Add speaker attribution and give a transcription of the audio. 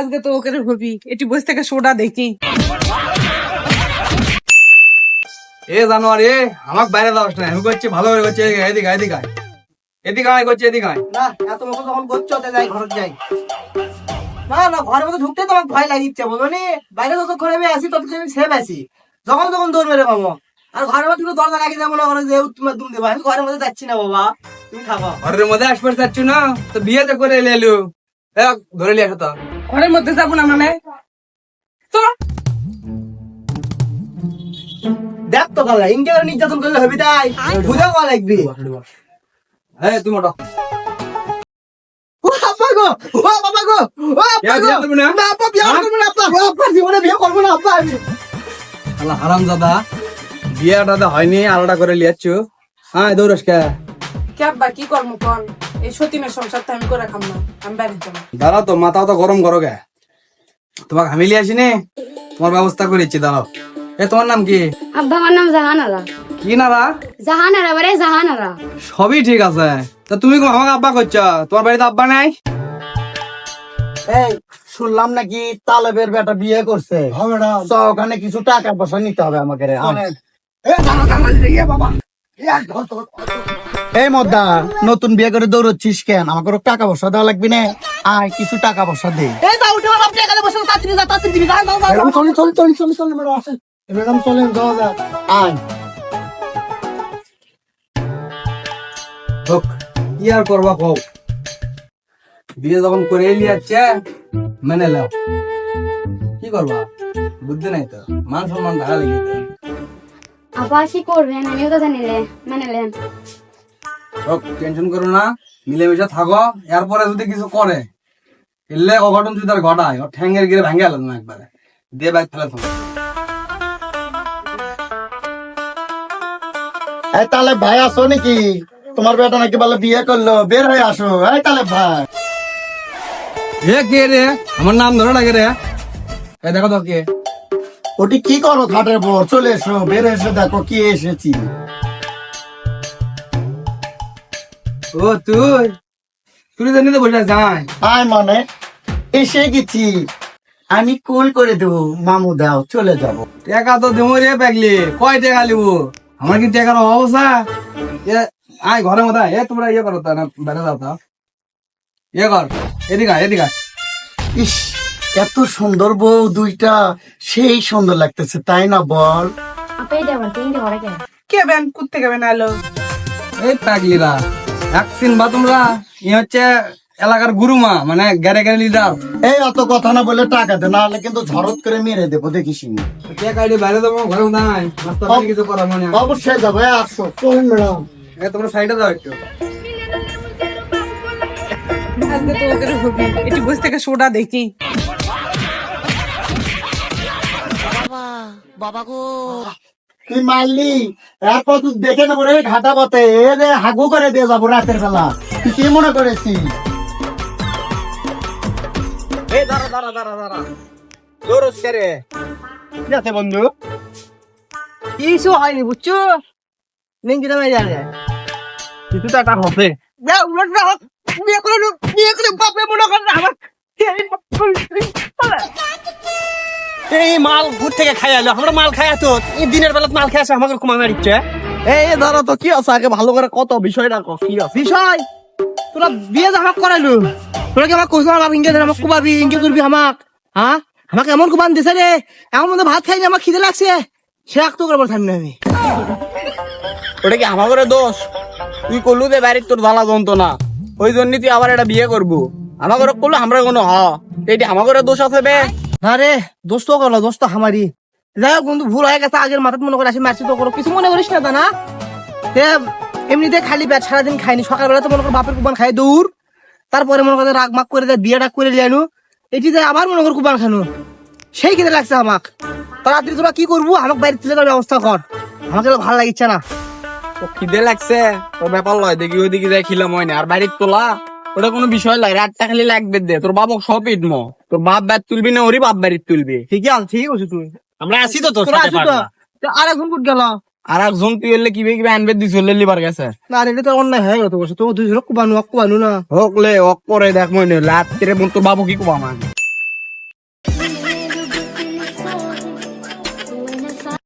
Speaker 1: আজকে তো ওকে হবি এটি বসে থেকে সোডা দেখি।
Speaker 2: এ জানোয়ার এ আমাক বাইরে যাওয়াস না আমি করছি ভালো করে করছি। এদিকে এদিকে এদিকে আয়। এদিকে আয় করছি এদিকে আয়।
Speaker 3: না এত মুখ যখন করছ তো যাই ঘরে যাই। না না ঘরের মধ্যে ঢুকতে তোমাকে ভয় লাগিচ্ছে বলো নি? বাইরে যতক্ষণ আমি আসি ততক্ষণ আমি সেফ আছি। যখন তখন দৌড় মেরে পাবো আর ঘরের মধ্যে তুমি দরজা লাগিয়ে দেবো মনে করো যে তুমি দুম দেবো। আমি ঘরের মধ্যে যাচ্ছি না বাবা। তুমি থাকো
Speaker 2: ঘরের মধ্যে আসবে চাচ্ছু না? তো বিয়েতে করে এলে এলু। এ, ধরে লিয়ে আসো তো।
Speaker 1: ঘরের মধ্যে যাব না মানে? তো
Speaker 3: দেখ তো কালা ইনকে নির্যাতন করলে হবি তাই। বুঝা করা লাগবি।
Speaker 2: হ্যাঁ তুমি ওঠো।
Speaker 3: ও বাবা গো! ও বাবা গো! ও
Speaker 2: বিয়ে
Speaker 3: বাবা গো
Speaker 2: করবি না?
Speaker 3: না আব্বা বিয়ে
Speaker 2: হ্যাঁ? বিয়েটা তো হয়নি আলাদা করে লিয়াচ্ছ। হ্যাঁ দৌড়স কে।
Speaker 1: কে কি করব কর? এই সংসার তো আমি করে খাম না আমি বাইরে যাব।
Speaker 2: দাঁড়াও তো মাথাও তো গরম করো গে। তোমাকে আমি লিয়ে আসিনি? তোমার ব্যবস্থা করেছি দাঁড়াও। এ তোমার নাম কি?
Speaker 4: আব্বা আমার নাম জাহানারা।
Speaker 2: কি নারা?
Speaker 4: জাহানারা বারে জাহানারা।
Speaker 2: সবই ঠিক আছে। তা তুমি আমাকে আব্বা করছ? তোমার বাড়িতে আব্বা নাই?
Speaker 3: এই শুনলাম নাকি তালেবের বেটা বিয়ে করছে। তো ওখানে কিছু টাকা পয়সা নিতে হবে আমাকে রে আয়। এই মদ্দা নতুন বিয়ে করে দৌড়চ্ছিস কেন? আমাকে টাকা পয়সা দেওয়া লাগবে না। আয় কিছু টাকা পয়সা দে। ম্যাডাম চলি চলি চলি চলি চলি ম্যাডাম আসেন। ম্যাডাম চলেন যাওয়া যাক। আয়।
Speaker 2: হোক কি আর করবা কও? বিয়ে যখন করে লিয়াচ্ছে মেনে লাও কি করবা? বুদ্ধি নাই তো? মান সম্মান ঢাকা লেগে তো।
Speaker 4: কি করবেন? আমিও তো জানি রে মানে লেন
Speaker 2: হোক টেনশন করো না মিলেমিশে থাকো। এরপরে যদি কিছু করে এলে অঘটন যদি তার ঘটায় ও ঠ্যাঙ্গের গিরে ভেঙে গেল না একবারে। দিয়ে বাইক ফেলে থাকো
Speaker 3: এই তালে ভাই আসো নাকি? তোমার বেটা নাকি বলে বিয়ে করল বের হয়ে আসো। এই তালে ভাই।
Speaker 2: এ কে রে? আমার নাম ধরে লাগে রে। এ দেখো তো কে।
Speaker 3: ওটি কি করো খাটের পর চলে এসো বের এসে দেখো কি এসেছি।
Speaker 2: ও তুই? তুই জানি তো বসে যাই
Speaker 3: আয়। মানে? এসে গেছি। আমি কুল করে দেবো। মামু দাও চলে যাব।
Speaker 2: টাকা তো দেবো রে পাগলি। কয় টাকা লিব? আমার কি টাকার অবস্থা এ আয় ঘরের মধ্যে আয়। এ তোমরা ইয়ে করো তা না বেড়ে যাও তা। ইয়ে কর এদিকে এদিকে
Speaker 3: ইস এত সুন্দর বউ দুইটা সেই সুন্দর লাগতেছে তাই না বল?
Speaker 4: ঘরে কে?
Speaker 1: বেন কুত থেকে বেন আলো
Speaker 2: এই পাগলিরা। ভ্যাকসিন বা তোমরা? ই হচ্ছে এলাকার গুরুমা মানে গ্যারে গ্যারে লিডার
Speaker 3: এই অত কথা না বলে টাকা দে নাহলে কিন্তু ঝরত করে মেরে দেবো দেখিস নি।
Speaker 2: টাকা বাইরে দেবো ঘরে আয় নাস্তা কিছু করা মানে
Speaker 3: অবশ্যই যাব আসো চলুন ম্যাডাম।
Speaker 2: এ তোমরা সাইডে দাও একটু।
Speaker 1: আজকে তো ওকে হবি এটি বসে থেকে সোডা দেখি।
Speaker 3: তুই মারলি এরপর তুই দেখে নেব রে ঘাটা পথে এ রে হাগু করে দিয়ে যাব রাতের বেলা তুই কি মনে করেছিস
Speaker 2: এই দাঁড়া দাঁড়া দাঁড়া দাঁড়া দৌড়স কে রে
Speaker 3: আছে বন্ধু কিছু হয়নি বুঝছ নিঞ্জিটা মেরে যাবে
Speaker 2: কিছু তো একটা হবে
Speaker 3: বিয়ে করে বিয়ে করে বাপে মনে করে আমার
Speaker 5: এই মাল ঘুর থেকে খাই আলো আমরা মাল খাই তো এই দিনের বেলা মাল খাই আসে আমাকে কুমা মারিচ্ছে।
Speaker 3: এই ধরো তো কি আছে? আগে ভালো করে কত বিষয়টা কো কি আছে?
Speaker 5: বিষয়? তোরা বিয়ে জামাক করাইলো। তোরা কি আমার কইছ আমার ইংকে আমাক কুবাবি ইংকে করবি আমাক? হ্যাঁ আমাকে এমন কুবান দিছে রে এমন মধ্যে ভাত খাইনি আমার খিদে লাগছে। সে তো করব থামি আমি।
Speaker 6: ওটা কি আমার দোষ? তুই করলু দে বাড়ির তোর জ্বালা না ওই জন্য তুই আবার এটা বিয়ে করব। আমার ঘরে করল আমরা কোনো হ। এইটি আমার ঘরে দোষ আছে বে।
Speaker 5: না রে দোস্ত করল, দোস্ত হামারি। যাই হোক বন্ধু, ভুল হয়ে গেছে, আগের মাথায় মনে করে আসি মারছি তো করো। কিছু মনে করিস না তা না তে, এমনিতে খালি পেট, সারাদিন খাইনি। সকালবেলা তো মনে করো বাপের কুবান খাই দৌড় তারপরে মনে করে রাগ মাগ করে দেয় বিয়ে ডাক করে লিয়ানু এটি আবার মনে কর কুবান খানু। সেই খেতে লাগছে আমাক। তাড়াতাড়ি তোরা কি করব? আমাকে বাইরে তুলে দেওয়ার ব্যবস্থা কর। আমাকে তো ভালো লাগিচ্ছে না।
Speaker 6: খিদে লাগছে। তোর ব্যাপার লয়, দেখি ওইদিকে যাই খিলাম হয় না। আর বাড়ির তোলা? ওটা কোনো বিষয় লাগে। রাতটা খালি লাগবে দে। তোর বাবক সব ইটমো। তোর বাপ ব্যাট তুলবি না ওরই বাপ বাড়ির তুলবি।
Speaker 5: ঠিকই আছে ঠিক আছে তুই।
Speaker 6: আমরা আসি তো তোর
Speaker 5: তা? আর এখন কুট গেল?
Speaker 6: আর একজন তুই হলে কিবে কিবে আনবে? দিছ হলে লিবার গেছে।
Speaker 5: না এটা তো অন্যায় হয়ে গেল তো বসে। তো দুই অক বানু না?
Speaker 6: হোক লে অক পরে দেখ মনে রাত্রে তোর বাবু কি কুবা আমার